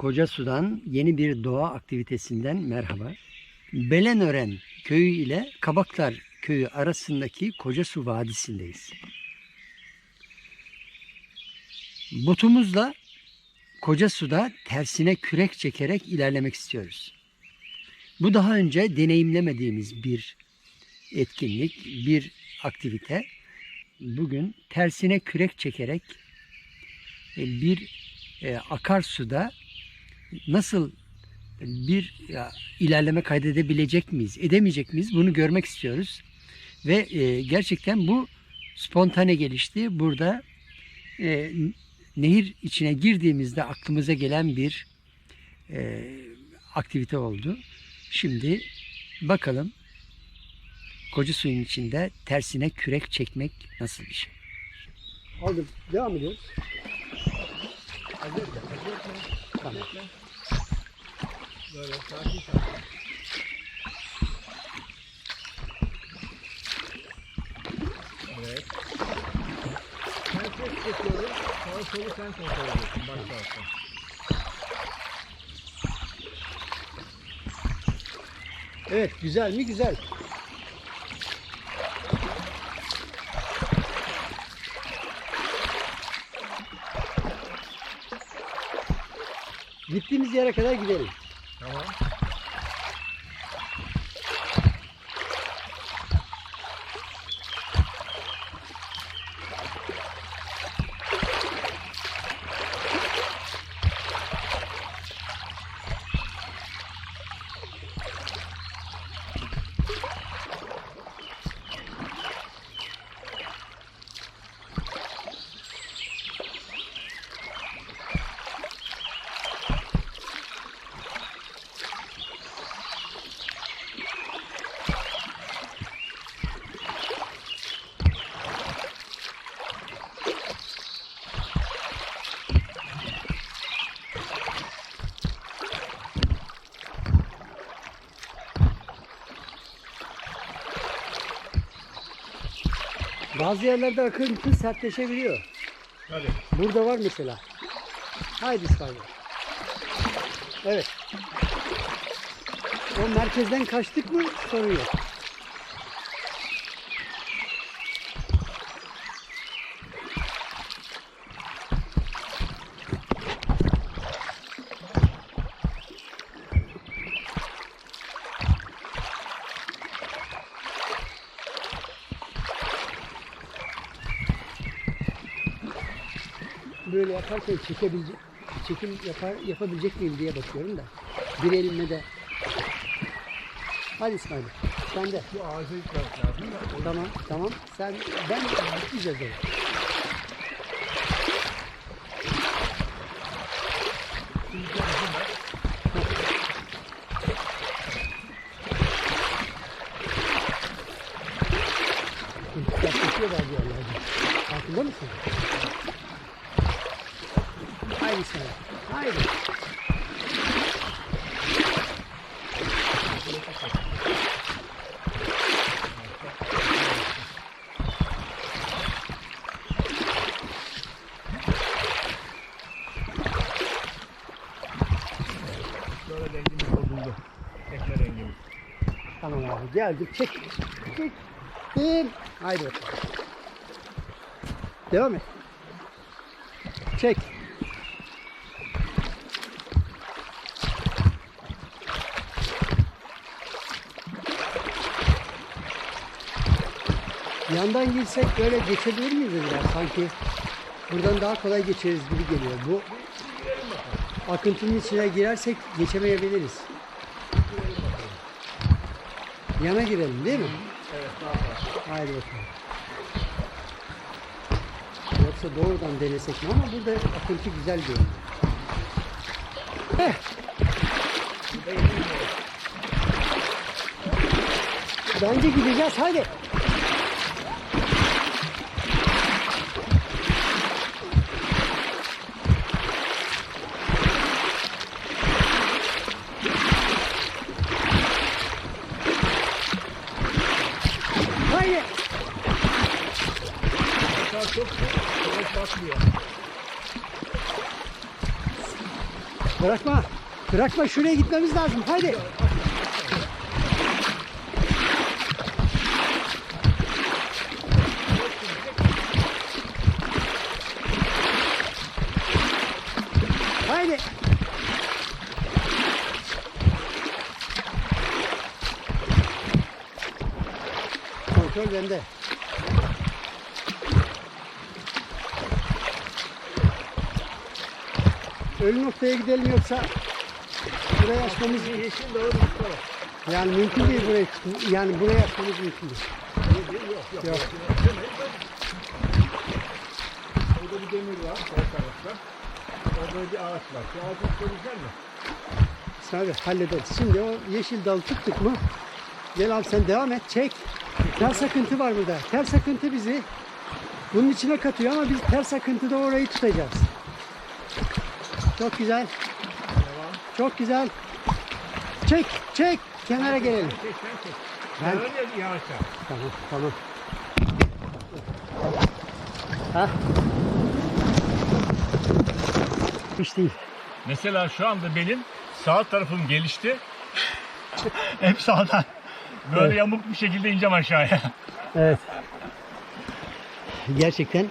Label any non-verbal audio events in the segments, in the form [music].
Koca Su'dan yeni bir doğa aktivitesinden merhaba. Belenören köyü ile Kabaklar köyü arasındaki Koca Su Vadisi'ndeyiz. Botumuzla Koca Su'da tersine kürek çekerek ilerlemek istiyoruz. Bu daha önce deneyimlemediğimiz bir etkinlik, bir aktivite. Bugün tersine kürek çekerek e, bir e, akarsuda nasıl bir ilerleme kaydedebilecek miyiz, edemeyecek miyiz bunu görmek istiyoruz. Ve e, gerçekten bu spontane gelişti. Burada e, nehir içine girdiğimizde aklımıza gelen bir e, aktivite oldu. Şimdi bakalım koca suyun içinde tersine kürek çekmek nasıl bir şey? Aldım. Devam ediyoruz. Tamam. Böyle sakin sakin. Evet. Ben ses çekiyorum. Sağa solu sen kontrol ediyorsun. Baş taraftan. Evet güzel mi? Güzel. Gittiğimiz yere kadar gidelim. Bazı yerlerde akıntı sertleşebiliyor. Hadi. Burada var mesela. Haydi İsmail. Evet. O merkezden kaçtık mı sorun yok. Yaparken çekebilecek, çekim yapar, yapabilecek miyim diye bakıyorum da. Bir elimle de. Hadi İsmail. Sen de. Şu ağaca gitmek lazım da. Tamam, tamam. Sen, ben gitmeyeceğiz öyle. Yaklaşıyor bazı yerlerde. Farkında mısın? Haydi İsmail. Haydi. Böyle rengimiz bozuldu. Tekne rengimiz. Geldik. Çek. Çek. Çek. Haydi. Devam et. Çek. Yandan girsek böyle geçebilir miyiz acaba? Sanki buradan daha kolay geçeriz gibi geliyor. Bu akıntının içine girersek geçemeyebiliriz. Yana girelim değil mi? Evet daha fazla. Haydi bakalım. Yoksa doğrudan denesek mi? Ama burada akıntı güzel görünüyor. Heh. Bence gideceğiz hadi. Haydi. Aşağı çok yavaş basmıyor. Bırakma. Şuraya gitmemiz lazım. Haydi. Haydi. Kontrol bende. Ölü noktaya gidelim yoksa buraya açmamız Yeşil bir var. yani mümkün değil buraya çıkma- yani buraya açmamız mümkün değil. Yok yok. Yok. Orada bir demir var. Sol tarafta. Orada bir ağaç var. Şu ağacı görecek mi? Abi hallederiz. Şimdi o yeşil dalı tuttuk mu? Gel abi sen devam et. Çek. Ters akıntı var burada. Ters akıntı bizi bunun içine katıyor ama biz ters akıntıda orayı tutacağız. Çok güzel. Çok güzel. Çek. Çek. Kenara gelelim. Çek sen çek. Ben- Ben öyle yavaşça. Tamam. Tamam. Ha? Hiç değil. Mesela şu anda benim sağ tarafım gelişti. [laughs] Hep sağdan. Böyle Evet. yamuk bir şekilde ineceğim aşağıya. Evet. Gerçekten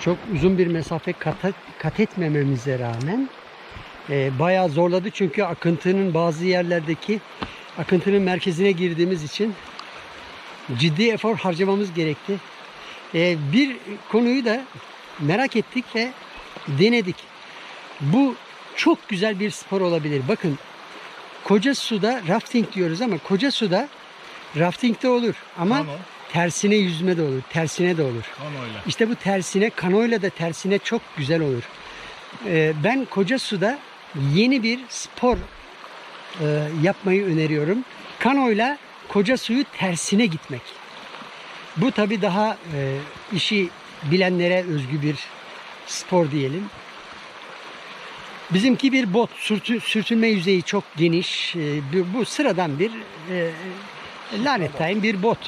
çok uzun bir mesafe kat, kat etmememize rağmen e, bayağı zorladı çünkü akıntının bazı yerlerdeki akıntının merkezine girdiğimiz için ciddi efor harcamamız gerekti. E, bir konuyu da merak ettik ve denedik. Bu çok güzel bir spor olabilir. Bakın koca suda rafting diyoruz ama koca suda rafting de olur ama Kano. tersine yüzme de olur, tersine de olur. Kanoyla. İşte bu tersine, kanoyla da tersine çok güzel olur. Ee, ben koca suda yeni bir spor e, yapmayı öneriyorum. Kanoyla koca suyu tersine gitmek. Bu tabi daha e, işi bilenlere özgü bir spor diyelim. Bizimki bir bot, sürtü, sürtünme yüzeyi çok geniş. E, bu, bu sıradan bir e, lanet tayin bir bot,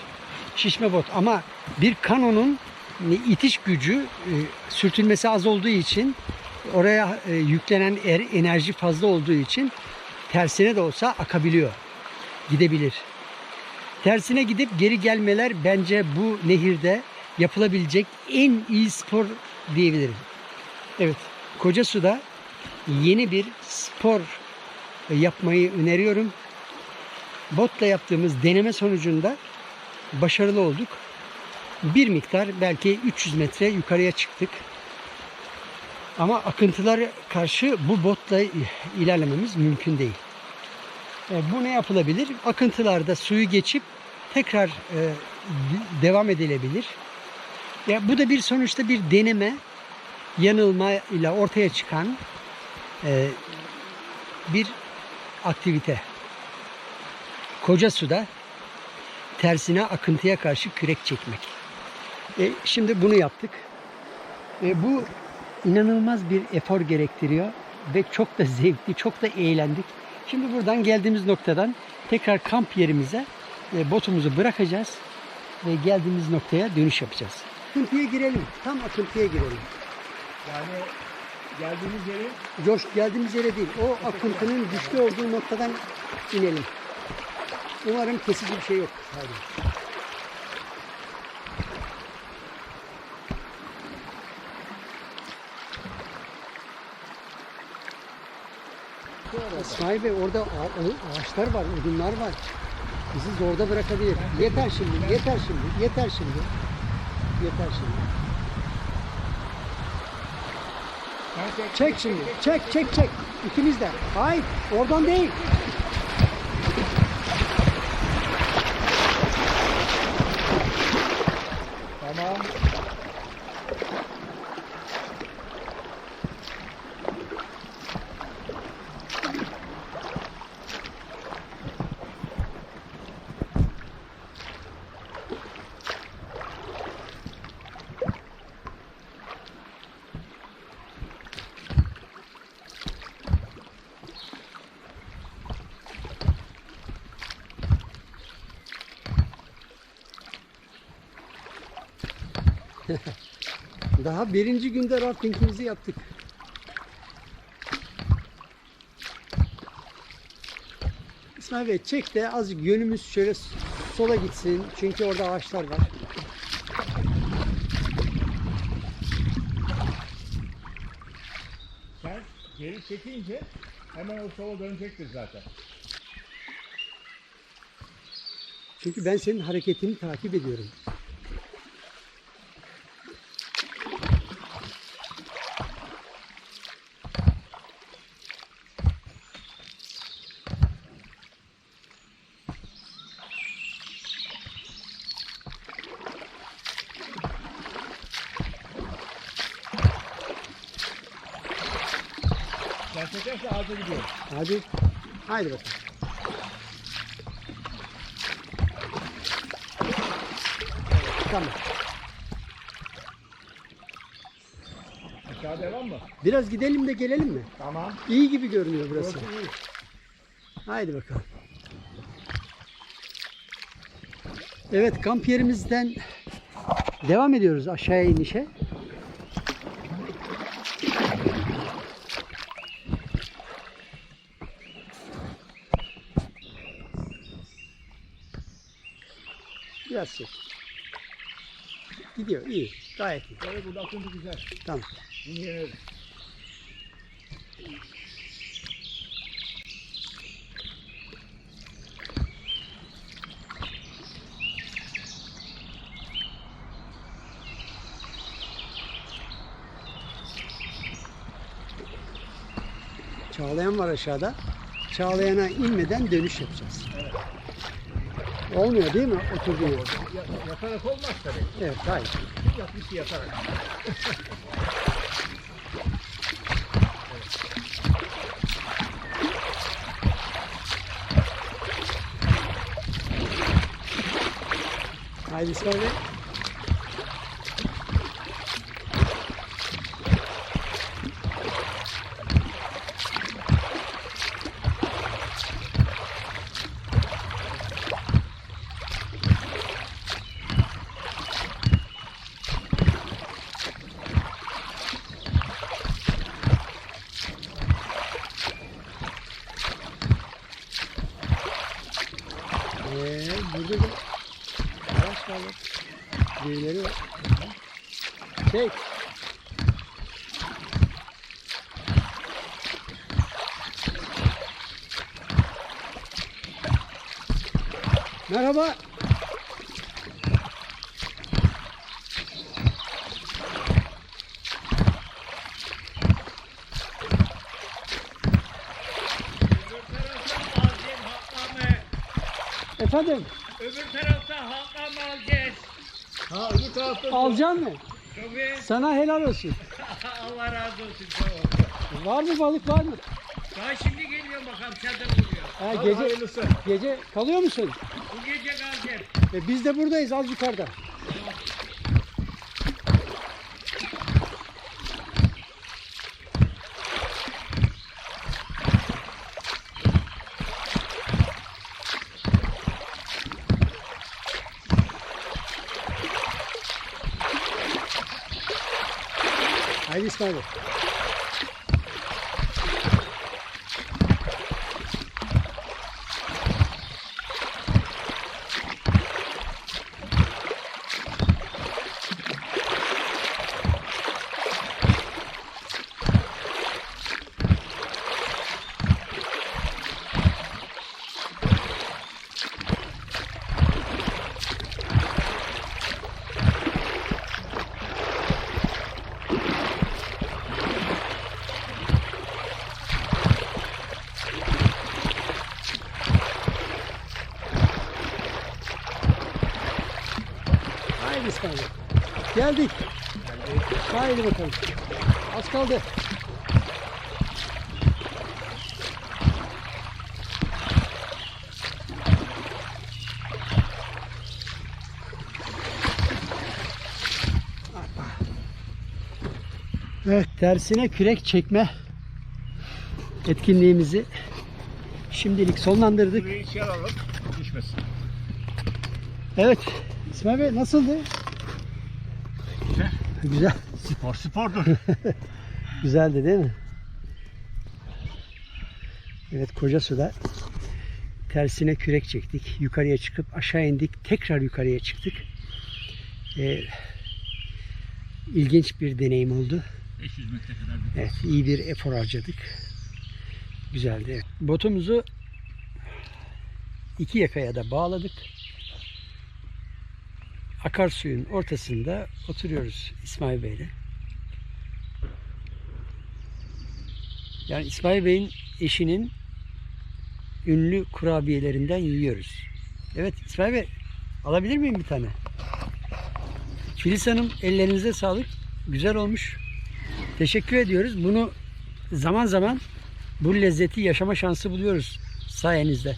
şişme bot. Ama bir kanonun itiş gücü e, sürtünmesi az olduğu için oraya e, yüklenen er, enerji fazla olduğu için tersine de olsa akabiliyor, gidebilir. Tersine gidip geri gelmeler bence bu nehirde yapılabilecek en iyi spor diyebilirim. Evet, Koca Su'da yeni bir spor yapmayı öneriyorum. Botla yaptığımız deneme sonucunda başarılı olduk. Bir miktar belki 300 metre yukarıya çıktık. Ama akıntılar karşı bu botla ilerlememiz mümkün değil. E, bu ne yapılabilir? Akıntılarda suyu geçip tekrar e, devam edilebilir. Ya bu da bir sonuçta bir deneme, yanılma ile ortaya çıkan e, bir aktivite. Koca suda tersine akıntıya karşı kürek çekmek. E, şimdi bunu yaptık. E, bu inanılmaz bir efor gerektiriyor ve çok da zevkli, çok da eğlendik. Şimdi buradan geldiğimiz noktadan tekrar kamp yerimize e, botumuzu bırakacağız ve geldiğimiz noktaya dönüş yapacağız. Akıntıya girelim. Tam akıntıya girelim. Yani geldiğimiz yeri Coş geldiğimiz yere değil. O akıntının güçlü olduğu noktadan inelim. Umarım kesici bir şey yok. Haydi. İsmail Bey orada ağa- ağa- ağaçlar var, odunlar var. Bizi zorda bırakabilir. Yeter şimdi, yeter şimdi, yeter şimdi. Yeter şimdi. Çek şimdi. Çek çek çek. İkimiz de. Hayır. Oradan değil. Daha birinci günde raftingimizi yaptık. İsmail Bey çek de azıcık yönümüz şöyle sola gitsin. Çünkü orada ağaçlar var. Sen geri çekince hemen o sola dönecektir zaten. Çünkü ben senin hareketini takip ediyorum. Hadi. Haydi bakalım. Tamam. Aşağı devam mı? Biraz gidelim de gelelim mi? Tamam. İyi gibi görünüyor burası. Burası iyi. Haydi bakalım. Evet kamp yerimizden devam ediyoruz aşağıya inişe. Çek. Gidiyor iyi. Gayet iyi. Böyle burada akıntı güzel. Tamam. Yeneriz. Çağlayan var aşağıda. Çağlayana inmeden dönüş yapacağız. Olmuyor değil mi? Oturduğun yerde. Ya, yatarak olmaz tabii. Evet, hayır. Yapmış yatarak. Haydi söyle. Ee, burada da var. bak. Birileri var. Çek. Merhaba. Efendim, Öbür tarafta halka mı alacağız? Ha öbür tarafta alacaksın mı? Tabii. Sana helal olsun. [laughs] Allah razı olsun. Ol. Var mı balık var mı? Daha şimdi geliyorum bakalım çadır kuruyor. Ha, Hadi gece hayırlısı. gece kalıyor musun? Bu gece kalacağız. E, biz de buradayız az yukarıda. Haydi İsmail Bey. Haydi İsmail Bey. Geldik. Haydi bakalım. Az kaldı. Evet, tersine kürek çekme etkinliğimizi şimdilik sonlandırdık. Burayı içeri alalım. Düşmesin. Evet, İsmail Bey nasıldı? Güzel. Spor spordur. [laughs] Güzeldi değil mi? Evet koca suda tersine kürek çektik. Yukarıya çıkıp aşağı indik. Tekrar yukarıya çıktık. Ee, ilginç bir deneyim oldu. 500 metre kadar bir Evet, iyi bir efor harcadık. Güzeldi. Botumuzu iki yakaya da bağladık. Akarsuyun ortasında oturuyoruz İsmail Bey'le. Yani İsmail Bey'in eşinin ünlü kurabiyelerinden yiyoruz. Evet İsmail Bey alabilir miyim bir tane? Filiz Hanım ellerinize sağlık. Güzel olmuş. Teşekkür ediyoruz. Bunu zaman zaman bu lezzeti yaşama şansı buluyoruz sayenizde.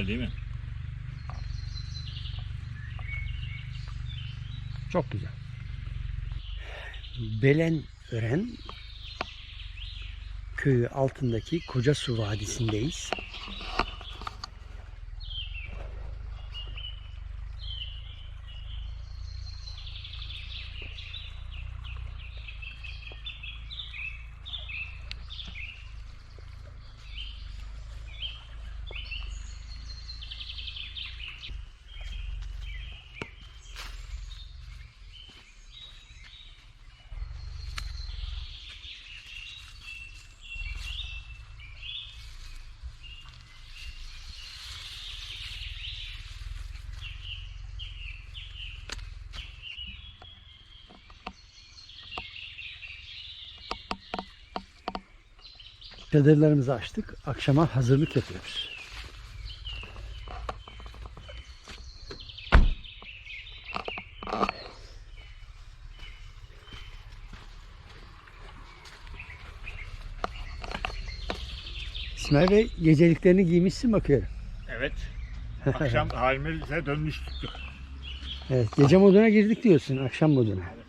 Güzel değil mi? çok güzel. Belen Ören köyü altındaki Koca Su Vadisi'ndeyiz. Çadırlarımızı açtık. Akşama hazırlık yapıyoruz. İsmail Bey geceliklerini giymişsin bakıyorum. Evet. [laughs] Akşam halimize dönmüştük. Evet, gece moduna girdik diyorsun, akşam moduna.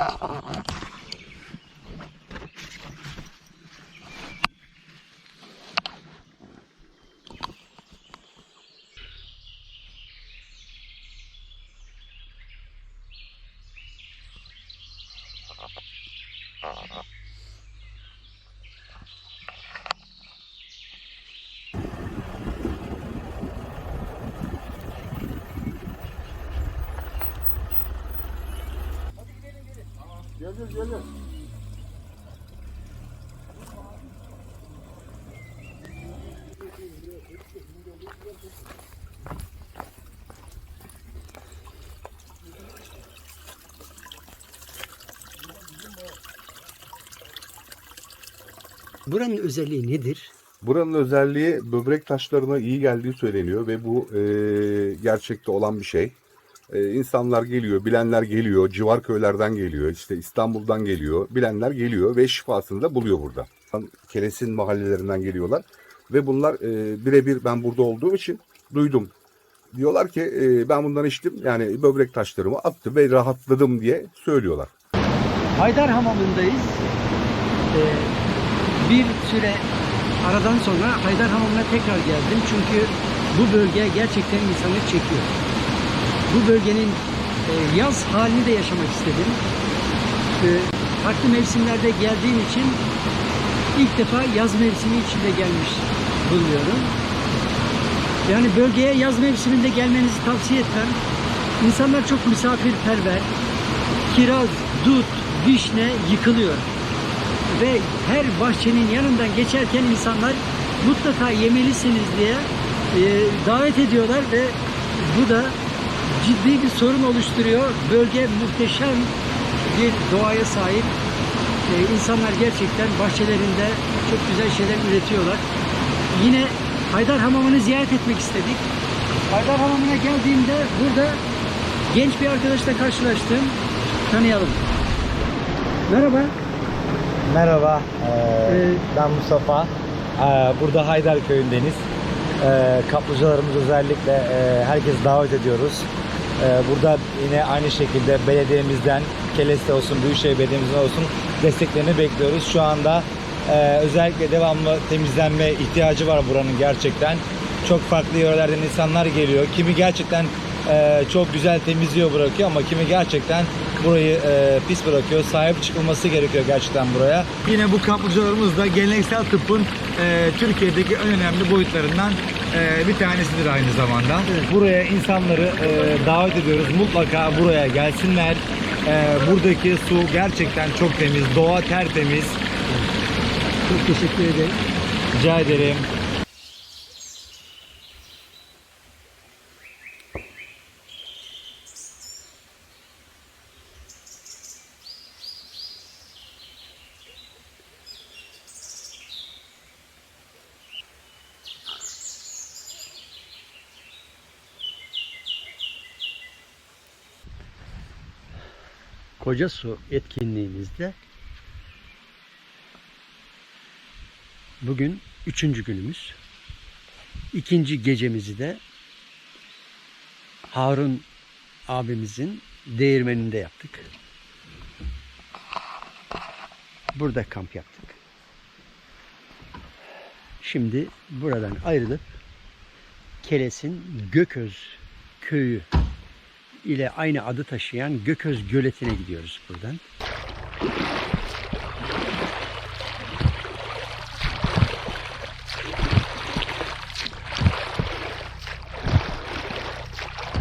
Oh, my God. Geliyor. Buranın özelliği nedir? Buranın özelliği böbrek taşlarına iyi geldiği söyleniyor ve bu e, gerçekte olan bir şey. E, insanlar geliyor, bilenler geliyor, civar köylerden geliyor, işte İstanbul'dan geliyor, bilenler geliyor ve şifasını da buluyor burada. Kelesin mahallelerinden geliyorlar ve bunlar e, birebir ben burada olduğum için duydum. Diyorlar ki e, ben bundan içtim yani böbrek taşlarımı attı ve rahatladım diye söylüyorlar. Haydar Hamamı'ndayız. Ee, bir süre aradan sonra Haydar Hamamı'na tekrar geldim. Çünkü bu bölge gerçekten insanı çekiyor. Bu bölgenin e, yaz halini de yaşamak istedim. Ee, farklı mevsimlerde geldiğim için ilk defa yaz mevsimi içinde gelmiş bulunuyorum. Yani bölgeye yaz mevsiminde gelmenizi tavsiye etmem. İnsanlar çok misafirperver. Kiraz, dut, vişne yıkılıyor. Ve her bahçenin yanından geçerken insanlar mutlaka yemelisiniz diye e, davet ediyorlar ve bu da ciddi bir sorun oluşturuyor. Bölge muhteşem bir doğaya sahip. E, insanlar gerçekten bahçelerinde çok güzel şeyler üretiyorlar. Yine Haydar Hamamı'nı ziyaret etmek istedik. Haydar Hamamı'na geldiğimde burada genç bir arkadaşla karşılaştım. Tanıyalım. Merhaba. Merhaba, ee, Ee, ben Mustafa. Ee, burada Haydar Köyü'ndeniz. Ee, kaplıcalarımız özellikle e, herkes davet ediyoruz. Ee, burada yine aynı şekilde belediyemizden, Keles'te olsun, Büyükşehir Belediye'mizden olsun desteklerini bekliyoruz. Şu anda e, özellikle devamlı temizlenme ihtiyacı var buranın gerçekten. Çok farklı yörelerden insanlar geliyor. Kimi gerçekten e, çok güzel temizliyor bırakıyor ama kimi gerçekten burayı e, pis bırakıyor. Sahip çıkılması gerekiyor gerçekten buraya. Yine bu kaplıcalarımız da geleneksel tıbbın e, Türkiye'deki en önemli boyutlarından e, bir tanesidir aynı zamanda. Buraya insanları e, davet ediyoruz. Mutlaka buraya gelsinler. E, buradaki su gerçekten çok temiz. Doğa tertemiz. Çok teşekkür ederim. Rica ederim. Koca Su etkinliğimizde bugün üçüncü günümüz. İkinci gecemizi de Harun abimizin değirmeninde yaptık. Burada kamp yaptık. Şimdi buradan ayrılıp Keles'in Gököz köyü ile aynı adı taşıyan Gököz Göleti'ne gidiyoruz buradan.